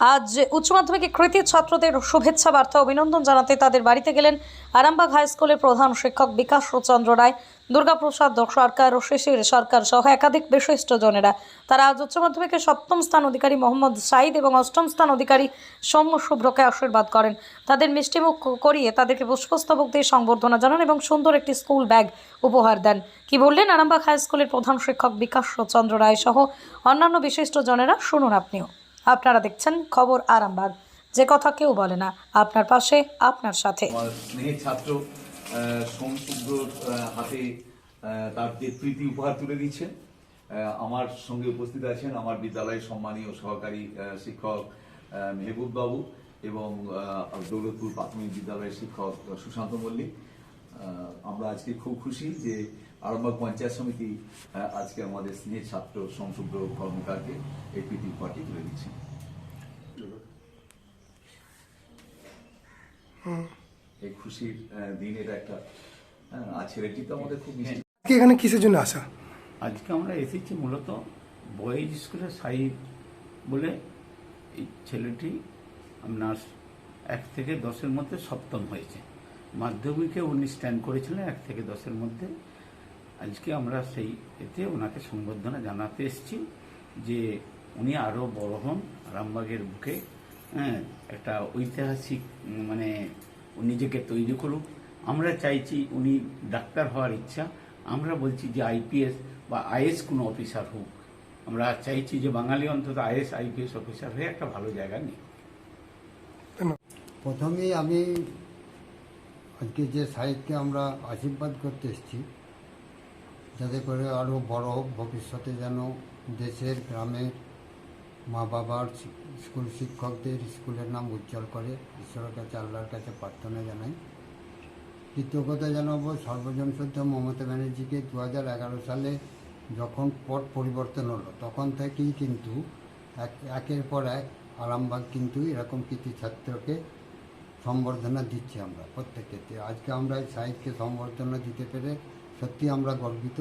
আজ উচ্চ মাধ্যমিকে কৃতি ছাত্রদের শুভেচ্ছা বার্তা, অভিনন্দন জানাতে তাদের বাড়িতে গেলেন আরামবাগ হাই স্কুলের প্রধান শিক্ষক বিকাশ চন্দ্র রায়, দুর্গাপ্রসাদ সরকার ও শিশির সরকার সহ একাধিক বিশিষ্ট জনেরা তারা আজ উচ্চ মাধ্যমিকের সপ্তম স্থান অধিকারী মোহাম্মদ সাইদ এবং অষ্টম স্থান অধিকারী সৌম্য শুভ্রকে আশীর্বাদ করেন। তাদের মিষ্টিমুখ করিয়ে তাদেরকে পুষ্পস্তবক দিয়ে সংবর্ধনা জানান এবং সুন্দর একটি স্কুল ব্যাগ উপহার দেন। কি বললেন আরামবাগ হাই স্কুলের প্রধান শিক্ষক বিকাশ চন্দ্র রায় সহ অন্যান্য বিশিষ্ট জনেরা শুনুন আপনিও। আপনারা দেখছেন খবর আরামবাগ। যে কথা কেউ বলে না, আপনার পাশে, আপনার সাথে। ছাত্র হাতে তার যে প্রীতি উপহার তুলে দিচ্ছেন আমার সঙ্গে উপস্থিত আছেন আমার বিদ্যালয়ের সম্মানীয় সহকারী শিক্ষক মেহবুব বাবু এবং দৌলতপুর প্রাথমিক বিদ্যালয়ের শিক্ষক সুশান্ত মল্লিক। আমরা আজকে খুব খুশি যে আরামবাগ পঞ্চায়েত সমিতি আজকে আমাদের স্নেহের ছাত্র সংসদ কর্মকারকে এই প্রীতি পার্টি তুলে দিচ্ছে। এই খুশির দিন এটা একটা আর ছেলেটি তো আমাদের খুব মিষ্টি। এখানে কিসের জন্য আসা? আজকে আমরা এসেছি মূলত বয়েজ স্কুলের সাহিব বলে এই ছেলেটি আপনার এক থেকে দশের মধ্যে সপ্তম হয়েছে। মাধ্যমিকে উনি স্ট্যান্ড করেছিলেন এক থেকে দশের মধ্যে আজকে আমরা সেই এতে ওনাকে সংবর্ধনা জানাতে এসেছি যে উনি আরও বড় হন রামবাগের বুকে হ্যাঁ একটা ঐতিহাসিক মানে নিজেকে তৈরি করুক। আমরা চাইছি উনি ডাক্তার হওয়ার ইচ্ছা। আমরা বলছি যে আইপিএস বা আইএস কোনো অফিসার হোক। আমরা চাইছি যে বাঙালি অন্তত আইএস, আইপিএস অফিসার হয়ে একটা ভালো জায়গা নেই প্রথমেই আমি আজকে যে সাহিত্যকে আমরা আশীর্বাদ করতে এসেছি যাতে করে আরও বড় ভবিষ্যতে যেন দেশের গ্রামের মা বাবার স্কুল শিক্ষকদের স্কুলের নাম উজ্জ্বল করে। ঈশ্বরের কাছে, আল্লাহর কাছে প্রার্থনা জানাই। দ্বিতীয় কথা জানাব, সর্বজন শ্রদ্ধা মমতা ব্যানার্জিকে দু হাজার এগারো সালে যখন পট পরিবর্তন হলো, তখন থেকেই কিন্তু এক, একের পর এক আরামবাগ কিন্তু এরকম কৃতি ছাত্রকে সম্বর্ধনা দিচ্ছি আমরা প্রত্যেক ক্ষেত্রে আজকে আমরা সাহিত্যকে সম্বর্ধনা দিতে পেরে সত্যি আমরা গর্বিত।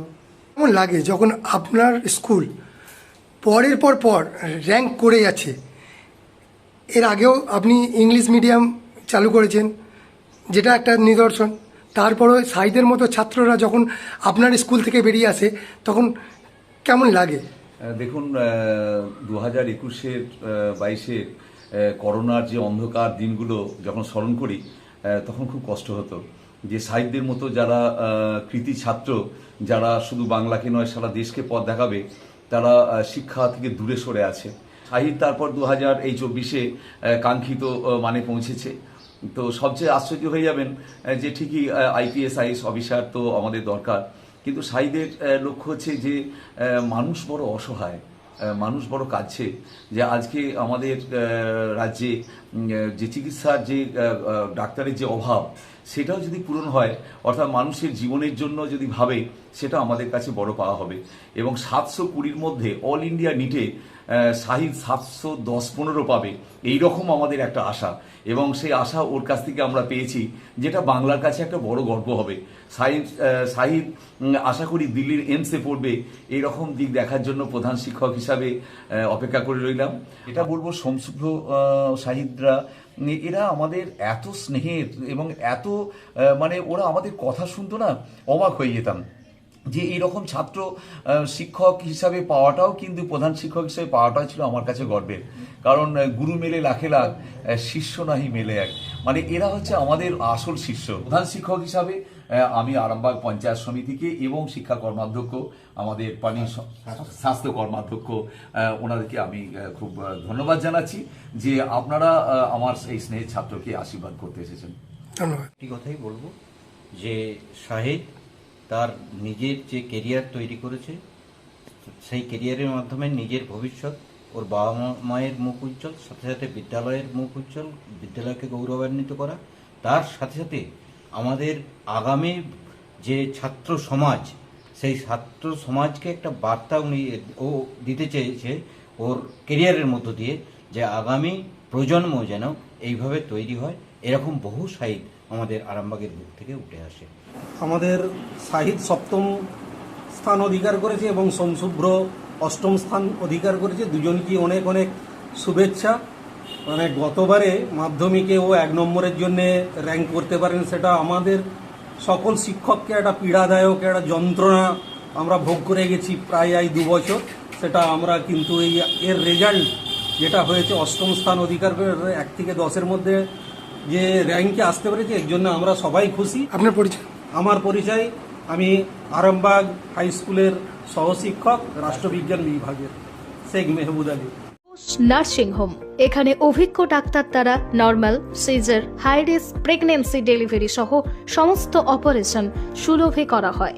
কেমন লাগে যখন আপনার স্কুল পরের পর পর র্যাঙ্ক করে যাচ্ছে? এর আগেও আপনি ইংলিশ মিডিয়াম চালু করেছেন যেটা একটা নিদর্শন। তারপরে সাইদের মতো ছাত্ররা যখন আপনার স্কুল থেকে বেরিয়ে আসে তখন কেমন লাগে? দেখুন দু হাজার একুশের বাইশের করোনার যে অন্ধকার দিনগুলো যখন স্মরণ করি তখন খুব কষ্ট হতো। যে সাহিত্যের মতো যারা কৃতি ছাত্র, যারা শুধু বাংলাকে নয়, সারা দেশকে পথ দেখাবে, তারা শিক্ষা থেকে দূরে সরে আছে। সাহিত্য তারপর দু হাজার এই চব্বিশে কাঙ্ক্ষিত মানে পৌঁছেছে। তো সবচেয়ে আশ্চর্য হয়ে যাবেন যে ঠিকই আইপিএস, আইএস অফিসার তো আমাদের দরকার। কিন্তু সাইদের লক্ষ্য হচ্ছে যে মানুষ বড় অসহায় মানুষ বড় কাঁদছে যে আজকে আমাদের রাজ্যে যে চিকিৎসার যে ডাক্তারের যে অভাব সেটাও যদি পূরণ হয় অর্থাৎ মানুষের জীবনের জন্য যদি ভাবে সেটা আমাদের কাছে বড় পাওয়া হবে। এবং সাতশো কুড়ির মধ্যে অল ইন্ডিয়া নিটে সাহিদ সাতশো দশ পনেরো পাবে। এই রকম আমাদের একটা আশা। এবং সেই আশা ওর কাছ থেকে আমরা পেয়েছি যেটা বাংলার কাছে একটা বড় গর্ব হবে। সাহিদ উম, আশা করি দিল্লির এমসে পড়বে। এই রকম দিক দেখার জন্য প্রধান শিক্ষক হিসাবে অপেক্ষা করে রইলাম। এটা বলব সমশুভ্র সাহিদরা উম, এরা আমাদের এত স্নেহের এবং এত মানে ওরা আমাদের কথা শুনতো না, অবাক হয়ে যেতাম। যে এইরকম ছাত্র শিক্ষক হিসাবে পাওয়াটাও কিন্তু প্রধান শিক্ষক হিসাবে পাওয়াটাও ছিল আমার কাছে গর্বের। কারণ গুরু মেলে লাখে লাখ শিষ্য নাহি মেলে এক। মানে এরা হচ্ছে আমাদের আসল শিষ্য। প্রধান শিক্ষক হিসাবে আমি আরামবাগ পঞ্চায়েত সমিতিকে এবং শিক্ষা কর্মাধ্যক্ষ আমাদের পানি স্বাস্থ্য কর্মাধ্যক্ষ ওনাদেরকে আমি খুব ধন্যবাদ জানাচ্ছি যে আপনারা আমার এই স্নেহের ছাত্রকে আশীর্বাদ করতে এসেছেন। ধন্যবাদ। একটি কথাই বলব যে শাহিদ তার নিজের যে কেরিয়ার তৈরি করেছে, সেই কেরিয়ারের মাধ্যমে নিজের ভবিষ্যৎ, ওর বাবা মায়ের মুখ উজ্জ্বল, সাথে সাথে বিদ্যালয়ের মুখ উজ্জ্বল, বিদ্যালয়কে গৌরবান্বিত করা। তার সাথে সাথে আমাদের আগামী যে ছাত্র সমাজ, সেই ছাত্র সমাজকে একটা বার্তা উনি ও দিতে চেয়েছে ওর কেরিয়ারের মধ্য দিয়ে যে আগামী প্রজন্ম যেন এইভাবে তৈরি হয়। এরকম বহু সাহিত্য আমাদের আরামবাগের বুক থেকে উঠে আসে। আমাদের সাহিদ সপ্তম স্থান অধিকার করেছে এবং সোমশুভ্র অষ্টম স্থান অধিকার করেছে। দুজনকে অনেক অনেক শুভেচ্ছা। মানে গতবারে মাধ্যমিকে ও এক নম্বরের জন্য র্যাঙ্ক করতে পারেন সেটা আমাদের সকল শিক্ষককে একটা পীড়াদায়ক, একটা যন্ত্রণা আমরা ভোগ করে গেছি প্রায় এই দু বছর। সেটা আমরা কিন্তু এই এর রেজাল্ট যেটা হয়েছে অষ্টম স্থান অধিকার করে, এক থেকে দশের মধ্যে যে র্যাঙ্কে আসতে পেরেছে এর জন্য আমরা সবাই খুশি। আপনার পরিচয়? আমার পরিচয় আমি আরামবাগ হাই স্কুলের সহশিক্ষক রাষ্ট্রবিজ্ঞান বিভাগের শেখ মেহবুদ আলী। নার্সিং হোম এখানে অভিজ্ঞ ডাক্তার দ্বারা normal caesar high risk pregnancy delivery সহ সমস্ত অপারেশন সুলভে করা হয়।